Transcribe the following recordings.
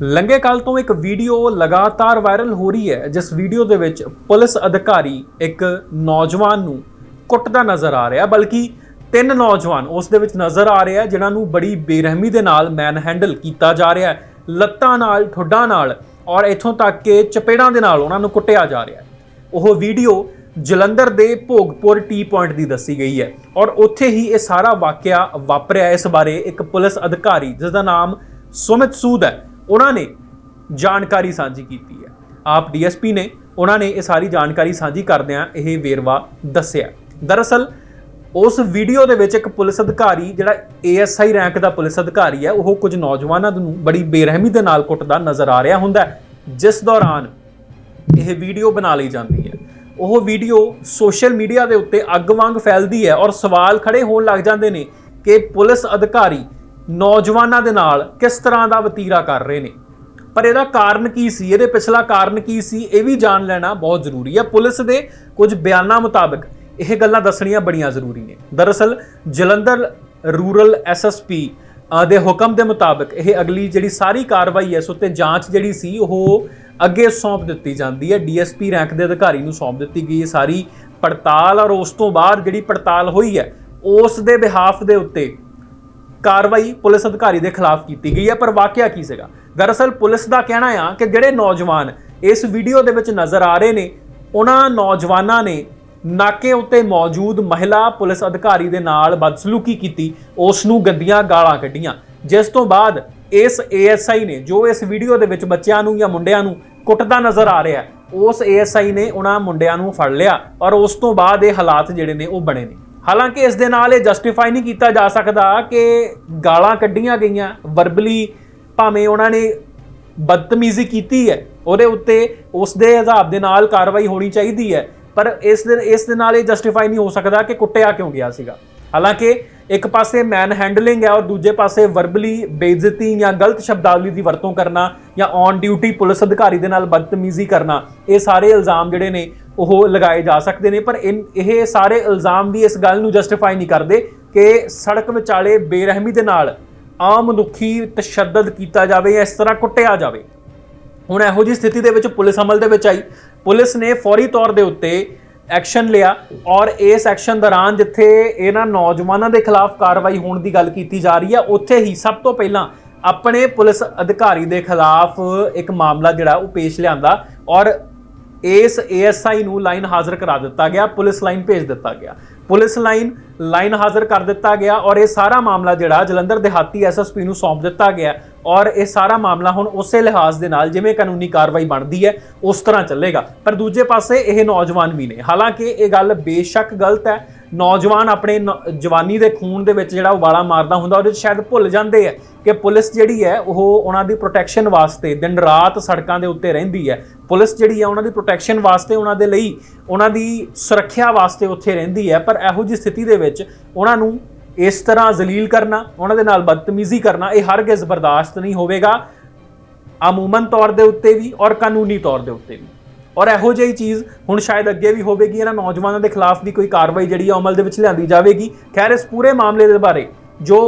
ਲੰਗੇ ਕਾਲ ਤੋਂ ਇੱਕ ਵੀਡੀਓ ਲਗਾਤਾਰ ਵਾਇਰਲ ਹੋ ਰਹੀ ਹੈ, ਜਿਸ ਵੀਡੀਓ ਦੇ ਵਿੱਚ ਪੁਲਿਸ ਅਧਿਕਾਰੀ ਇੱਕ ਨੌਜਵਾਨ ਨੂੰ ਕੁੱਟਦਾ ਨਜ਼ਰ ਆ ਰਿਹਾ, ਬਲਕਿ ਤਿੰਨ ਨੌਜਵਾਨ ਉਸ ਦੇ ਵਿੱਚ ਨਜ਼ਰ ਆ ਰਿਹਾ, ਜਿਨ੍ਹਾਂ ਨੂੰ ਬੜੀ ਬੇਰਹਿਮੀ ਦੇ ਨਾਲ ਮੈਨ ਹੈਂਡਲ ਕੀਤਾ ਜਾ ਰਿਹਾ ਹੈ, ਲੱਤਾਂ ਨਾਲ, ਠੁੱਡਾਂ ਨਾਲ ਔਰ ਇੱਥੋਂ ਤੱਕ ਕਿ ਚਪੇੜਾਂ ਦੇ ਨਾਲ ਉਹਨਾਂ ਨੂੰ ਕੁੱਟਿਆ ਜਾ ਰਿਹਾ ਹੈ। ਉਹ ਵੀਡੀਓ ਜਲੰਧਰ ਦੇ ਭੋਗਪੁਰ ਟੀ ਪੁਆਇੰਟ ਦੀ ਦੱਸੀ ਗਈ ਹੈ ਔਰ ਉੱਥੇ ਹੀ ਇਹ ਸਾਰਾ ਵਾਕਿਆ ਵਾਪਰਿਆ। ਇਸ ਬਾਰੇ ਇੱਕ ਪੁਲਿਸ ਅਧਿਕਾਰੀ ਜਿਸ ਦਾ ਨਾਮ ਸੁਮਿਤ ਸੂਦ ਹੈ ਉਹਨਾਂ ਨੇ ਜਾਣਕਾਰੀ ਸਾਂਝੀ ਕੀਤੀ ਹੈ। ਆਪ ਡੀਐਸਪੀ ਨੇ ਉਹਨਾਂ ਨੇ ਇਹ ਸਾਰੀ ਜਾਣਕਾਰੀ ਸਾਂਝੀ ਕਰਦਿਆਂ ਇਹ ਵੇਰਵਾ ਦੱਸਿਆ। ਦਰਅਸਲ, ਉਸ ਵੀਡੀਓ ਦੇ ਵਿੱਚ ਇੱਕ ਪੁਲਿਸ ਅਧਿਕਾਰੀ, ਜਿਹੜਾ ਏਐਸਆਈ ਰੈਂਕ ਦਾ ਪੁਲਿਸ ਅਧਿਕਾਰੀ ਹੈ, ਉਹ ਕੁਝ ਨੌਜਵਾਨਾਂ ਨੂੰ ਬੜੀ ਬੇਰਹਿਮੀ ਦੇ ਨਾਲ ਕੁੱਟਦਾ ਨਜ਼ਰ ਆ ਰਿਹਾ ਹੁੰਦਾ ਜਿਸ ਦੌਰਾਨ ਇਹ ਵੀਡੀਓ ਬਣਾ ਲਈ ਜਾਂਦੀ ਹੈ। ਉਹ ਵੀਡੀਓ ਸੋਸ਼ਲ ਮੀਡੀਆ ਦੇ ਉੱਤੇ ਅੱਗ ਵਾਂਗ ਫੈਲਦੀ ਹੈ ਔਰ ਸਵਾਲ ਖੜੇ ਹੋਣ ਲੱਗ ਜਾਂਦੇ ਨੇ ਕਿ ਪੁਲਿਸ ਅਧਿਕਾਰੀ ਨੌਜਵਾਨਾਂ ਦੇ ਨਾਲ ਕਿਸ ਤਰ੍ਹਾਂ ਦਾ ਵਤੀਰਾ ਕਰ ਰਹੇ ਨੇ? ਪਰ ਇਹਦਾ ਕਾਰਨ ਕੀ ਸੀ? ਇਹਦੇ ਪਿਛਲਾ ਕਾਰਨ ਕੀ ਸੀ? ਇਹ ਵੀ ਜਾਣ ਲੈਣਾ ਬਹੁਤ ਜ਼ਰੂਰੀ ਹੈ ਪੁਲਿਸ ਦੇ ਕੁਝ ਬਿਆਨਾਂ ਮੁਤਾਬਕ ਇਹ ਗੱਲਾਂ ਦੱਸਣੀਆਂ ਬੜੀਆਂ ਜ਼ਰੂਰੀ ਨੇ। ਦਰਅਸਲ, ਜਲੰਧਰ ਰੂਰਲ ਐਸਐਸਪੀ ਦੇ ਹੁਕਮ ਦੇ ਮੁਤਾਬਕ ਇਹ ਅਗਲੀ ਜਿਹੜੀ ਸਾਰੀ ਕਾਰਵਾਈ ਹੈ ਇਸ ਉੱਤੇ ਜਾਂਚ ਜਿਹੜੀ ਸੀ, ਉਹ ਅੱਗੇ ਸੌਂਪ ਦਿੱਤੀ ਜਾਂਦੀ ਹੈ ਡੀਐਸਪੀ ਰੈਂਕ ਦੇ ਅਧਿਕਾਰੀ ਨੂੰ ਸੌਂਪ ਦਿੱਤੀ ਗਈ ਹੈ ਸਾਰੀ ਪੜਤਾਲ। ਔਰ ਉਸ ਤੋਂ ਬਾਅਦ ਜਿਹੜੀ ਪੜਤਾਲ ਹੋਈ ਹੈ ਉਸ ਦੇ ਬਿਹਾਫ ਦੇ ਉੱਤੇ ਕਾਰਵਾਈ ਪੁਲਿਸ ਅਧਿਕਾਰੀ ਦੇ ਖਿਲਾਫ ਕੀਤੀ ਗਈ ਹੈ ਪਰ ਵਾਕਿਆ ਕੀ ਸੀਗਾ? ਦਰਅਸਲ ਪੁਲਿਸ ਦਾ ਕਹਿਣਾ ਆ ਕਿ ਜਿਹੜੇ ਨੌਜਵਾਨ ਇਸ ਵੀਡੀਓ ਦੇ ਵਿੱਚ ਨਜ਼ਰ ਆ ਰਹੇ ਨੇ ਉਹਨਾਂ ਨੌਜਵਾਨਾਂ ਨੇ ਨਾਕੇ ਉੱਤੇ ਮੌਜੂਦ ਮਹਿਲਾ ਪੁਲਿਸ ਅਧਿਕਾਰੀ ਦੇ ਨਾਲ ਬਦਸਲੂਕੀ ਕੀਤੀ ਉਸ ਨੂੰ ਗੱਦੀਆਂ ਗਾਲਾਂ ਕੱਢੀਆਂ। ਜਿਸ ਤੋਂ ਬਾਅਦ ਇਸ ਏਐਸਆਈ ਨੇ ਜੋ ਇਸ ਵੀਡੀਓ ਦੇ ਵਿੱਚ ਬੱਚਿਆਂ ਨੂੰ ਜਾਂ ਮੁੰਡਿਆਂ ਨੂੰ ਕੁੱਟਦਾ ਨਜ਼ਰ ਆ ਰਿਹਾ ਹੈ, ਉਸ ਏਐਸਆਈ ਨੇ ਉਹਨਾਂ ਮੁੰਡਿਆਂ ਨੂੰ ਫੜ ਲਿਆ ਔਰ ਉਸ ਤੋਂ ਬਾਅਦ ਇਹ ਹਾਲਾਤ ਜਿਹੜੇ ਨੇ ਉਹ ਬਣੇ ਨੇ। ਹਾਲਾਂਕਿ ਇਸ ਦੇ ਨਾਲ ਇਹ ਜਸਟੀਫਾਈ ਨਹੀਂ ਕੀਤਾ ਜਾ ਸਕਦਾ ਕਿ ਗਾਲਾਂ ਕੱਢੀਆਂ ਗਈਆਂ। ਵਰਬਲੀ ਭਾਵੇਂ ਉਹਨਾਂ ਨੇ ਬਦਤਮੀਜ਼ੀ ਕੀਤੀ ਹੈ, ਉਹਦੇ ਉੱਤੇ ਉਸ ਦੇ ਹਿਸਾਬ ਦੇ ਨਾਲ ਕਾਰਵਾਈ ਹੋਣੀ ਚਾਹੀਦੀ ਹੈ। ਪਰ ਇਸ ਦੇ ਇਸ ਦੇ ਨਾਲ ਇਹ ਜਸਟੀਫਾਈ ਨਹੀਂ ਹੋ ਸਕਦਾ ਕਿ ਕੁੱਟਿਆ ਕਿਉਂ ਗਿਆ ਸੀਗਾ। ਹਾਲਾਂਕਿ ਇੱਕ ਪਾਸੇ ਮੈਨ ਹੈਂਡਲਿੰਗ ਹੈ ਔਰ ਦੂਜੇ ਪਾਸੇ ਵਰਬਲੀ ਬੇਇੱਜ਼ਤੀ ਜਾਂ ਗਲਤ ਸ਼ਬਦਾਵਲੀ ਦੀ ਵਰਤੋਂ ਕਰਨਾ ਜਾਂ ਔਨ ਡਿਊਟੀ ਪੁਲਿਸ ਅਧਿਕਾਰੀ ਦੇ ਨਾਲ ਬਦਤਮੀਜ਼ੀ ਕਰਨਾ, ਇਹ ਸਾਰੇ ਇਲਜ਼ਾਮ ਜਿਹੜੇ ਨੇ ਉਹ ਲਗਾਏ ਜਾ ਸਕਦੇ ਨੇ, ਪਰ ਇਹ ਸਾਰੇ ਇਲਜ਼ਾਮ ਵੀ ਇਸ ਗੱਲ ਨੂੰ ਜਸਟੀਫਾਈ ਨਹੀਂ ਕਰਦੇ ਕਿ ਸੜਕ ਵਿਚਾਲੇ ਬੇਰਹਿਮੀ ਦੇ ਨਾਲ ਆਮ ਮਨੁੱਖੀ ਤਸ਼ੱਦਦ ਕੀਤਾ ਜਾਵੇ ਜਾਂ ਇਸ ਤਰ੍ਹਾਂ ਕੁੱਟਿਆ ਜਾਵੇ। ਹੁਣ ਇਹੋ ਜਿਹੀ ਸਥਿਤੀ ਦੇ ਵਿੱਚ ਪੁਲਿਸ ਅਮਲ ਦੇ ਵਿੱਚ ਆਈ। ਪੁਲਿਸ ਨੇ ਫੌਰੀ ਤੌਰ ਦੇ ਉੱਤੇ ਐਕਸ਼ਨ ਲਿਆ ਔਰ ਇਸ ਐਕਸ਼ਨ ਦੌਰਾਨ ਜਿੱਥੇ ਇਹਨਾਂ ਨੌਜਵਾਨਾਂ ਦੇ ਖਿਲਾਫ ਕਾਰਵਾਈ ਹੋਣ ਦੀ ਗੱਲ ਕੀਤੀ ਜਾ ਰਹੀ ਹੈ ਉੱਥੇ ਹੀ ਸਭ ਤੋਂ ਪਹਿਲਾਂ ਆਪਣੇ ਪੁਲਿਸ ਅਧਿਕਾਰੀ ਦੇ ਖਿਲਾਫ ਇੱਕ ਮਾਮਲਾ ਜਿਹੜਾ ਉਹ ਪੇਸ਼ ਲਿਆਂਦਾ ਔਰ ਇਸ ਏਐਸਆਈ ਨੂੰ ਲਾਈਨ ਹਾਜ਼ਰ ਕਰਾ ਦਿੱਤਾ ਗਿਆ, ਪੁਲਿਸ ਲਾਈਨ ਭੇਜ ਦਿੱਤਾ ਗਿਆ। ਪੁਲਿਸ ਲਾਈਨ ਲਾਈਨ ਹਾਜ਼ਰ ਕਰ ਦਿੱਤਾ ਗਿਆ ਔਰ ਇਹ ਸਾਰਾ ਮਾਮਲਾ ਜਿਹੜਾ ਜਲੰਧਰ ਦਿਹਾਤੀ ਐਸਐਸਪੀ ਨੂੰ ਸੌਂਪ ਦਿੱਤਾ ਗਿਆ ਔਰ ਇਹ ਸਾਰਾ ਮਾਮਲਾ ਹੁਣ ਉਸੇ ਲਿਹਾਜ਼ ਦੇ ਨਾਲ ਜਿਵੇਂ ਕਾਨੂੰਨੀ ਕਾਰਵਾਈ ਬਣਦੀ ਹੈ, ਉਸ ਤਰ੍ਹਾਂ ਚੱਲੇਗਾ। ਪਰ ਦੂਜੇ ਪਾਸੇ ਇਹ ਨੌਜਵਾਨ ਵੀ ਨੇ। ਹਾਲਾਂਕਿ ਇਹ ਗੱਲ ਬੇਸ਼ੱਕ ਗਲਤ ਹੈ ਨੌਜਵਾਨ ਆਪਣੇ ਨੌ- ਜਵਾਨੀ ਦੇ ਖੂਨ ਦੇ ਵਿੱਚ ਜਿਹੜਾ ਉਬਾਲਾ ਮਾਰਦਾ ਹੁੰਦਾ, ਉਹਦੇ 'ਚ ਸ਼ਾਇਦ ਭੁੱਲ ਜਾਂਦੇ ਆ ਕਿ ਪੁਲਿਸ ਜਿਹੜੀ ਹੈ, ਉਹ ਉਹਨਾਂ ਦੀ ਪ੍ਰੋਟੈਕਸ਼ਨ ਵਾਸਤੇ ਦਿਨ ਰਾਤ ਸੜਕਾਂ ਦੇ ਉੱਤੇ ਰਹਿੰਦੀ ਹੈ। ਪੁਲਿਸ ਜਿਹੜੀ ਹੈ, ਉਹਨਾਂ ਦੀ ਪ੍ਰੋਟੈਕਸ਼ਨ ਵਾਸਤੇ ਉਹਨਾਂ ਦੇ ਲਈ ਉਹਨਾਂ ਦੀ ਸੁਰੱਖਿਆ ਵਾਸਤੇ ਉੱਥੇ ਰਹਿੰਦੀ ਹੈ। ਪਰ ਇਹੋ ਜਿਹੀ ਸਥਿਤੀ ਦੇ ਵਿੱਚ ਉਹਨਾਂ ਨੂੰ ਇਸ ਤਰ੍ਹਾਂ ਜ਼ਲੀਲ ਕਰਨਾ, ਉਹਨਾਂ ਦੇ ਨਾਲ ਬਦਤਮੀਜ਼ੀ ਕਰਨਾ, ਇਹ ਹਰਗਿਜ਼ ਬਰਦਾਸ਼ਤ ਨਹੀਂ ਹੋਵੇਗਾ। ਅਮੂਮਨ ਤੌਰ ਦੇ ਉੱਤੇ ਵੀ ਔਰ ਕਾਨੂੰਨੀ ਤੌਰ ਦੇ ਉੱਤੇ ਵੀ। ਔਰ ਇਹੋ ਜਿਹੀ ਚੀਜ਼ ਹੁਣ ਸ਼ਾਇਦ ਅੱਗੇ ਵੀ ਹੋਵੇਗੀ, ਇਹਨਾਂ ਨੌਜਵਾਨਾਂ ਦੇ ਖਿਲਾਫ ਵੀ ਕੋਈ ਕਾਰਵਾਈ ਜਿਹੜੀ ਆ ਅਮਲ ਦੇ ਵਿੱਚ ਲਿਆਂਦੀ ਜਾਵੇਗੀ। ਖੈਰ, ਇਸ ਪੂਰੇ ਮਾਮਲੇ ਦੇ ਬਾਰੇ ਜੋ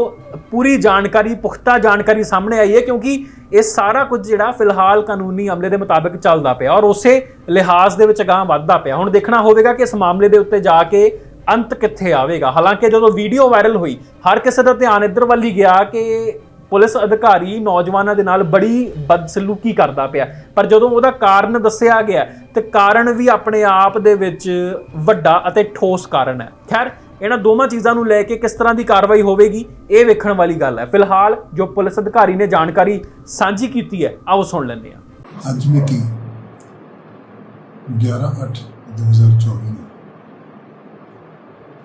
ਪੂਰੀ ਜਾਣਕਾਰੀ, ਪੁਖਤਾ ਜਾਣਕਾਰੀ ਸਾਹਮਣੇ ਆਈ ਹੈ ਕਿਉਂਕਿ ਇਹ ਸਾਰਾ ਕੁਝ ਜਿਹੜਾ ਫਿਲਹਾਲ ਕਾਨੂੰਨੀ ਅਮਲੇ ਦੇ ਮੁਤਾਬਕ ਚੱਲਦਾ ਪਿਆ ਔਰ ਉਸੇ ਲਿਹਾਜ਼ ਦੇ ਵਿੱਚ ਅਗਾਂਹ ਵੱਧਦਾ ਪਿਆ। ਹੁਣ ਦੇਖਣਾ ਹੋਵੇਗਾ ਕਿ ਇਸ ਮਾਮਲੇ ਦੇ ਉੱਤੇ ਜਾ ਕੇ ਅੰਤ ਕਿੱਥੇ ਆਵੇਗਾ। ਹਾਲਾਂਕਿ ਜਦੋਂ ਵੀਡੀਓ ਵਾਇਰਲ ਹੋਈ, ਹਰ ਕਿਸੇ ਦਾ ਧਿਆਨ ਇੱਧਰ ਵੱਲ ਹੀ ਗਿਆ ਕਿ ਪੁਲਿਸ ਅਧਿਕਾਰੀ ਨੌਜਵਾਨਾਂ ਦੇ ਨਾਲ ਬੜੀ ਬਦਸਲੂਕੀ ਕਰਦਾ ਪਿਆ। ਪਰ ਜਦੋਂ ਉਹਦਾ ਕਾਰਨ ਦੱਸਿਆ ਗਿਆ, ਤੇ ਕਾਰਨ ਵੀ ਆਪਣੇ ਆਪ ਦੇ ਵਿੱਚ ਵੱਡਾ ਅਤੇ ਠੋਸ ਕਾਰਨ ਹੈ। ਖੈਰ, ਇਹਨਾਂ ਦੋਵਾਂ ਚੀਜ਼ਾਂ ਨੂੰ ਲੈ ਕੇ ਕਿਸ ਤਰ੍ਹਾਂ ਦੀ ਕਾਰਵਾਈ ਹੋਵੇਗੀ, ਇਹ ਵੇਖਣ ਵਾਲੀ ਗੱਲ ਹੈ। ਫਿਲਹਾਲ ਜੋ ਪੁਲਿਸ ਅਧਿਕਾਰੀ ਨੇ ਜਾਣਕਾਰੀ ਸਾਂਝੀ ਕੀਤੀ ਹੈ, ਆਓ ਸੁਣ ਲੈਂਦੇ ਹਾਂ। ਅੱਜ ਮਿਤੀ 11/8/2024 ਨੂੰ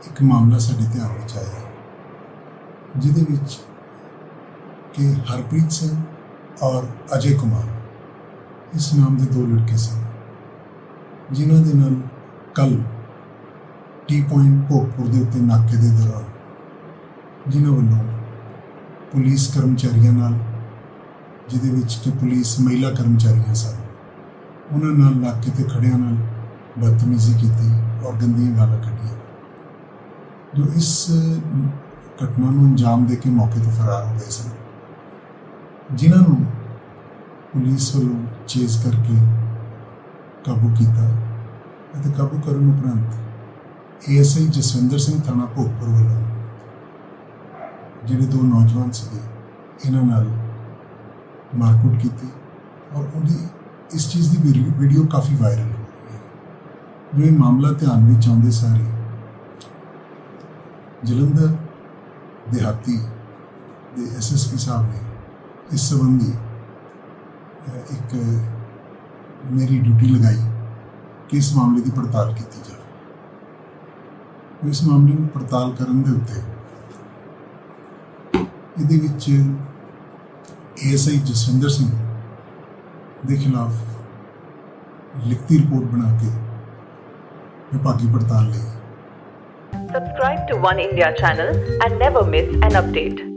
ਇੱਕ ਮਾਮਲਾ ਸਾਡੇ ਧਿਆਨ ਵਿੱਚ ਆਇਆ। ਜਿਹਦੇ ਵਿੱਚ ਕਿ ਹਰਪ੍ਰੀਤ ਸਿੰਘ ਔਰ ਅਜੇ ਕੁਮਾਰ। ਇਸ ਨਾਮ ਦੇ ਦੋ ਲੜਕੇ ਸਨ, ਜਿਨ੍ਹਾਂ ਦੇ ਨਾਲ ਕੱਲ ਟੀ ਪੁਆਇੰਟ ਭੋਗਪੁਰ ਦੇ ਉੱਤੇ ਨਾਕੇ ਦੇ ਦੌਰਾਨ ਜਿਨ੍ਹਾਂ ਵੱਲੋਂ ਪੁਲਿਸ ਕਰਮਚਾਰੀਆਂ ਨਾਲ, ਜਿਹਦੇ ਵਿੱਚ ਕਿ ਪੁਲਿਸ ਮਹਿਲਾ ਕਰਮਚਾਰੀਆਂ ਸਨ, ਉਹਨਾਂ ਨਾਲ ਨਾਕੇ ਤੇ ਖੜਿਆਂ ਨਾਲ ਬਦਤਮੀਜ਼ੀ ਕੀਤੀ ਔਰ ਗੰਦੀਆਂ ਗਾਲਾਂ ਕੱਢੀਆਂ। ਜੋ ਇਸ ਘਟਨਾ ਨੂੰ ਅੰਜਾਮ ਦੇ ਕੇ ਮੌਕੇ ਤੋਂ ਫਰਾਰ ਹੋ ਗਏ ਸਨ ਜਿਨ੍ਹਾਂ ਨੂੰ ਪੁਲਿਸ ਵੱਲੋਂ ਚੇਸ ਕਰਕੇ ਕਾਬੂ ਕੀਤਾ ਅਤੇ ਕਾਬੂ ਕਰਨ ਉਪਰੰਤ ਏਐਸਆਈ ਜਸਵਿੰਦਰ ਸਿੰਘ ਥਾਣਾ ਭੋਗਪੁਰ ਵੱਲੋਂ ਜਿਹੜੇ ਦੋ ਨੌਜਵਾਨ ਸੀਗੇ, ਇਹਨਾਂ ਨਾਲ ਮਾਰਕੁੱਟ ਕੀਤੀ ਔਰ ਉਹਦੀ ਇਸ ਚੀਜ਼ ਦੀ ਵੀਡੀਓ- ਵੀਡੀਓ ਕਾਫੀ ਵਾਇਰਲ ਹੋ ਰਹੀ ਹੈ। ਜੋ ਇਹ ਮਾਮਲਾ ਧਿਆਨ ਵਿੱਚ ਆਉਂਦੇ ਸਾਰੇ, ਜਲੰਧਰ ਦਿਹਾਤੀ ਦੇ ਐਸਐਸਪੀ ਸਾਹਿਬ ਨੇ ਇਸ ਸੰਬੰਧੀ ਇੱਕ ਮੇਰੀ ਡਿਊਟੀ ਲਗਾਈ ਕਿ ਇਸ ਮਾਮਲੇ ਦੀ ਪੜਤਾਲ ਕੀਤੀ ਜਾਵੇ ਇਸ ਮਾਮਲੇ ਨੂੰ ਪੜਤਾਲ ਕਰਨ ਦੇ ਉੱਤੇ ਇਹਦੇ ਵਿੱਚ ਏਐਸਆਈ ਜਸਵਿੰਦਰ ਸਿੰਘ ਦੇ ਖਿਲਾਫ ਲਿਖਤੀ ਰਿਪੋਰਟ ਬਣਾ ਕੇ ਵਿਭਾਗੀ ਪੜਤਾਲ ਲਈ Subscribe to One India channel and never miss an update.